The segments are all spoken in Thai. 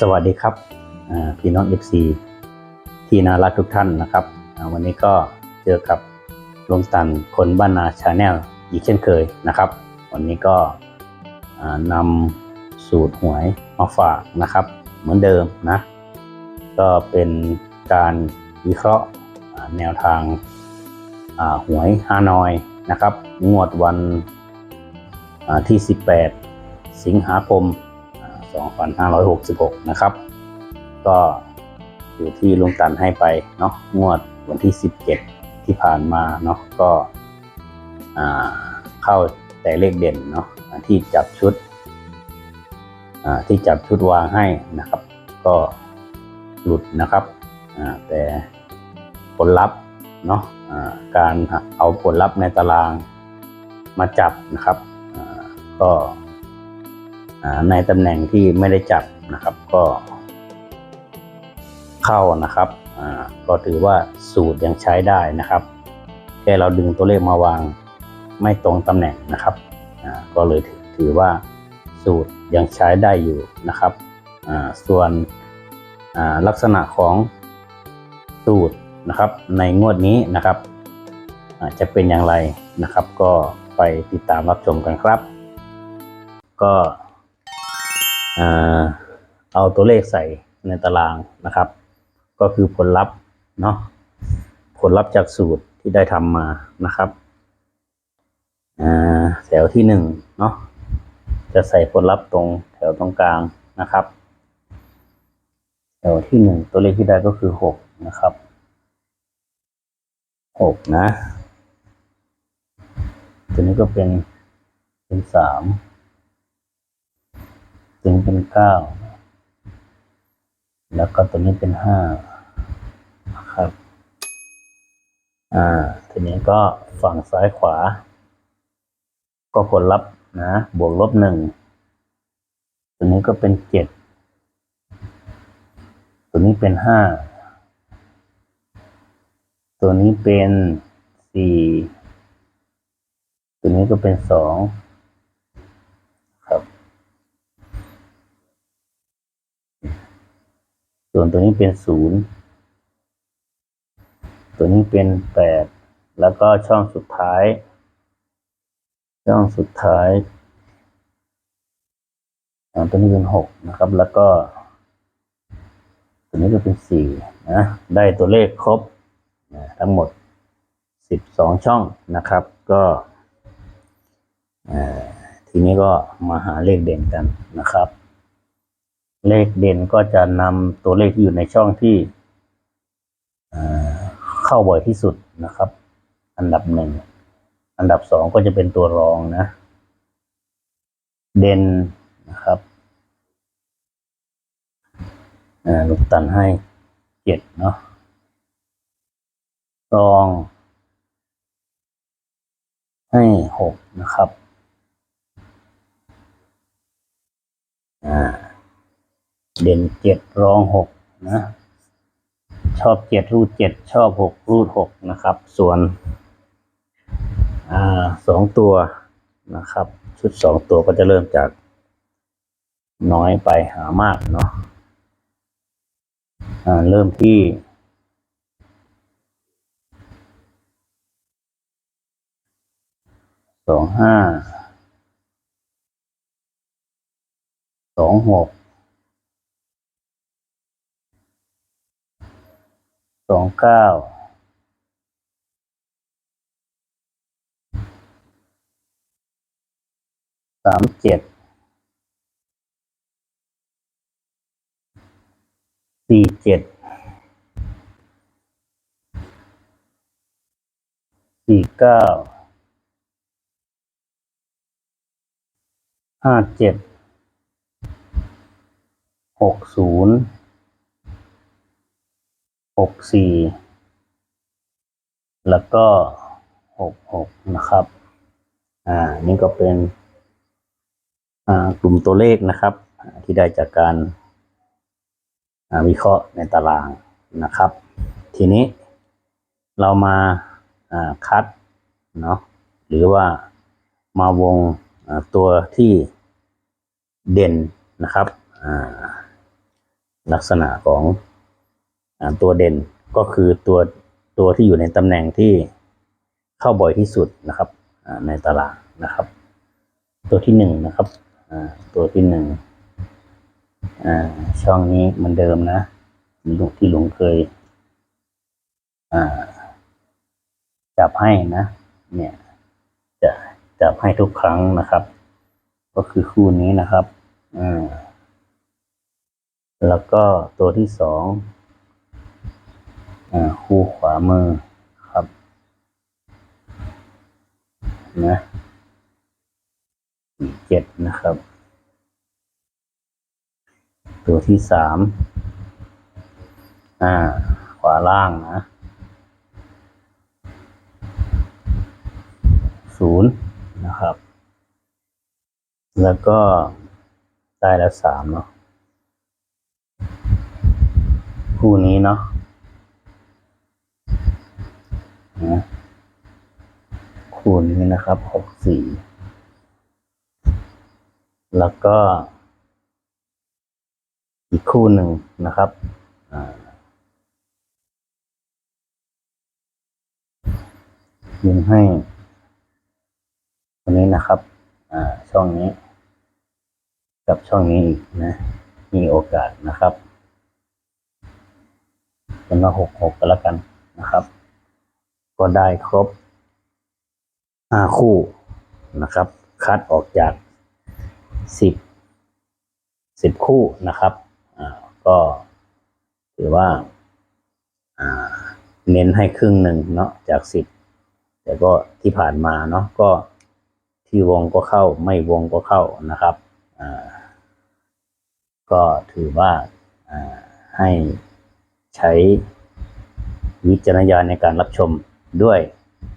สวัสดีครับพี่น้อง FC ที่น่ารักทุกท่านนะครับ วันนี้ก็เจอกับลุงตันคนบ้านนาชาแนลอีกเช่นเคยนะครับ วันนี้ก็นำสูตรหวยมาฝากนะครับ เหมือนเดิมนะ ก็เป็นการวิเคราะห์แนวทางหวยฮานอยนะครับ งวดวันอ่าที่ 18 สิงหาคม 2566 นะครับ ก็อยู่ที่ลุงตันให้ไปเนาะงวดวันที่ 17 ที่ผ่านมาเนาะก็เข้าแต่เลขเด่นเนาะที่จับชุดที่จับชุดวางให้นะครับ ก็หลุดนะครับแต่ผลลัพธ์เนาะการเอาผลลัพธ์ในตารางมาจับนะครับก็ ในตำแหน่งที่ไม่ได้จับนะครับก็เข้านะครับก็ถือว่าสูตรยังใช้ได้นะครับ แค่เราดึงตัวเลขมาวางไม่ตรงตำแหน่งนะครับก็เลยถือถือว่าสูตรยังใช้ได้อยู่นะครับส่วนลักษณะของสูตรนะครับในงวดนี้นะครับจะเป็นอย่างไรนะครับ ก็ไปติดตามรับชมกันครับ ก็ เอาตัวเลขใส่ในตารางนะครับ ก็คือผลลัพธ์เนาะผลลัพธ์จากสูตรที่ได้ทำมานะครับแถวที่หนึ่งเนาะจะใส่ผลลัพธ์ตรงแถวตรงกลางนะครับแถวที่หนึ่งตัวเลขที่ได้ก็คือหกนะครับหกนะ ตัวนี้ก็เป็นเป็นสาม ตัวนี้เป็นเก้าแล้วก็ตัวนี้เป็นห้าครับ อ่า ทีนี้ก็ฝั่งซ้ายขวา ก็ผลลัพธ์นะ บวกลบหนึ่ง ตัวนี้ก็เป็นเจ็ด ตัวนี้เป็นห้า ตัวนี้เป็นสี่ ตัวนี้ก็เป็นสอง ครับ ส่วนตัวนี้เป็นศูนย์ตัวนี้เป็นแปดแล้วก็ช่องสุดท้าย ช่องสุดท้ายตัวนี้เป็นหกนะครับ แล้วก็ ตัวนี้ก็เป็นสี่นะได้ตัวเลขครบนะทั้งหมดสิบสองช่องนะครับ ก็ทีนี้ก็มาหาเลขเด่นกันนะครับ เลขเด่นก็จะนำตัวเลขที่อยู่ในช่องที่เข้าบ่อยที่สุดนะครับ อันดับหนึ่ง อันดับสองก็จะเป็นตัวรองนะ เด่นนะครับลูกตันให้เจ็ดเนาะรอง ให้หกนะครับ อ่า เด่นเจ็ดรองหกนะ ชอบเจ็ดรูดเจ็ดชอบหกรูดหกนะครับ ส่วนอ่าสองตัวนะครับ ชุดสองตัวก็จะเริ่มจาก น้อยไปหามากเนาะอ่าเริ่มที่สองห้าสองหก ส องเก้าสามเจ็ดสี่เจ็ดสี่เก้าห้าเจ็ดหกศูนย์ หกสี่แล้วก็หกหกนะครับ อ่า นี่ก็เป็น อ่ากลุ่มตัวเลขนะครับ ที่ได้จากการวิเคราะห์ในตารางนะครับ ทีนี้เรามาอ่าคัดเนาะหรือว่ามาวงตัวที่เด่นนะครับอ่าลักษณะของ ตัวเด่นก็คือตัวตัวที่อยู่ในตำแหน่งที่เข้าบ่อยที่สุดนะครับในตารางนะครับ ตัวที่หนึ่งนะครับตัวที่หนึ่งช่องนี้เหมือนเดิมนะที่ลุงที่ลุงเคยจับให้นะ เนี่ย จะจับให้ทุกครั้งนะครับ ก็คือคู่นี้นะครับแล้วก็ตัวที่สอง คู่ขวามือครับนะเจ็ดนะครับ ตัวที่สามอ่า ขวาล่างนะศูนย์นะครับ แล้วก็ได้แล้วสามเนาะคู่นี้เนาะ นะคู่นี้นะครับหกสี่แล้วก็ อีกคู่หนึ่งนะครับยิงให้ตัวนี้นะครับ อ่า ช่องนี้ กับช่องนี้อีกนะ มีโอกาสนะครับเป็นว่าหกหกก็แล้วกันนะครับ ก็ได้ครบห้าคู่นะครับ คัดออกจากสิบสิบคู่นะครับก็ถือว่าเน้นให้ครึ่งหนึ่งเนาะจากสิบแต่ก็ที่ผ่านมาเนาะก็ที่วงก็เข้าไม่วงก็เข้านะครับก็ถือว่าให้ใช้วิจารณญาณในการรับชม ด้วย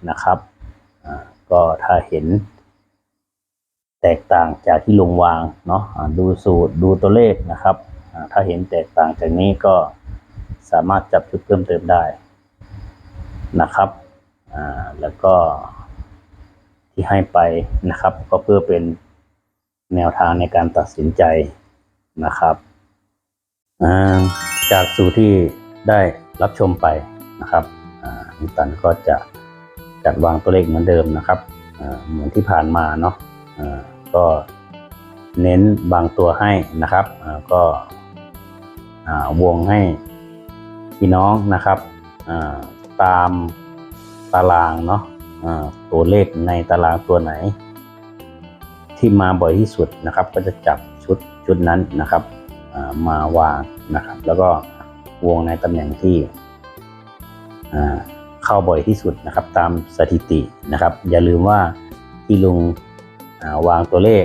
นะครับก็ถ้าเห็น แตกต่างจากที่ลงวางเนาะดูสูตรดูตัวเลขนะครับ ถ้าเห็นแตกต่างจากนี้ก็สามารถจับจุดเพิ่มเติมได้นะครับแล้วก็ที่ให้ไปนะครับ ก็เพื่อเป็นแนวทางในการตัดสินใจนะครับจากสูตรที่ได้รับชมไปนะครับ อ่านิตันก็จะจัดวางตัวเลขเหมือนเดิมนะครับเหมือนที่ผ่านมาเนาะก็เน้นบางตัวให้นะครับก็วงให้พี่น้องนะครับตามตารางเนาะตัวเลขในตารางตัวไหน ที่มาบ่อยที่สุดนะครับ ก็จะจับชุดชุดนั้นนะครับมาวางนะครับ แล้วก็วงในตำแหน่งที่ เข้าบ่อยที่สุดนะครับ ตามสถิตินะครับ อย่าลืมว่าที่ลุงาวางตัวเลข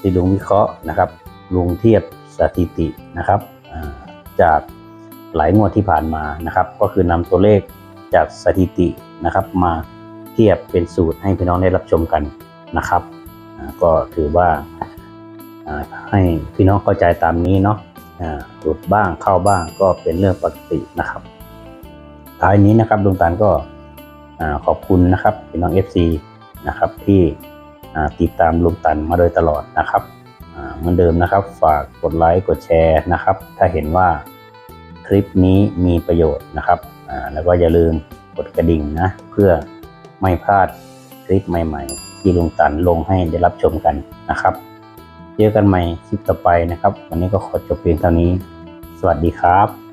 ที่ลุงวิเคราะห์นะครับ ลุงเทียบสถิตินะครับาจากหลายงวดที่ผ่านมานะครับ ก็คือนำตัวเลขจากสถิตินะครับ มาเทียบเป็นสูตรให้พี่น้องได้รับชมกันนะครับ ก็ถือว่าาให้พี่น้องเข้าใจตามนี้เนาะหลุดบ้างเข้าบ้างก็เป็นเรื่องปกตินะครับ ท้ายนี้นะครับดวงตาลก็ขอบคุณนะครับพี่น้อง FC นะครับที่ติดตามลุงตันมาโดยตลอดนะครับเหมือนเดิมนะครับ ฝากกดไลค์กดแชร์นะครับ ถ้าเห็นว่าคลิปนี้มีประโยชน์นะครับแล้วก็อย่าลืมกดกระดิ่งนะเพื่อไม่พลาดคลิปใหม่ ๆ ที่ลุงตันลงให้ได้รับชมกันนะครับเจอกันใหม่คลิปต่อไปนะครับ วันนี้ก็ขอจบเพียงเท่านี้ สวัสดีครับ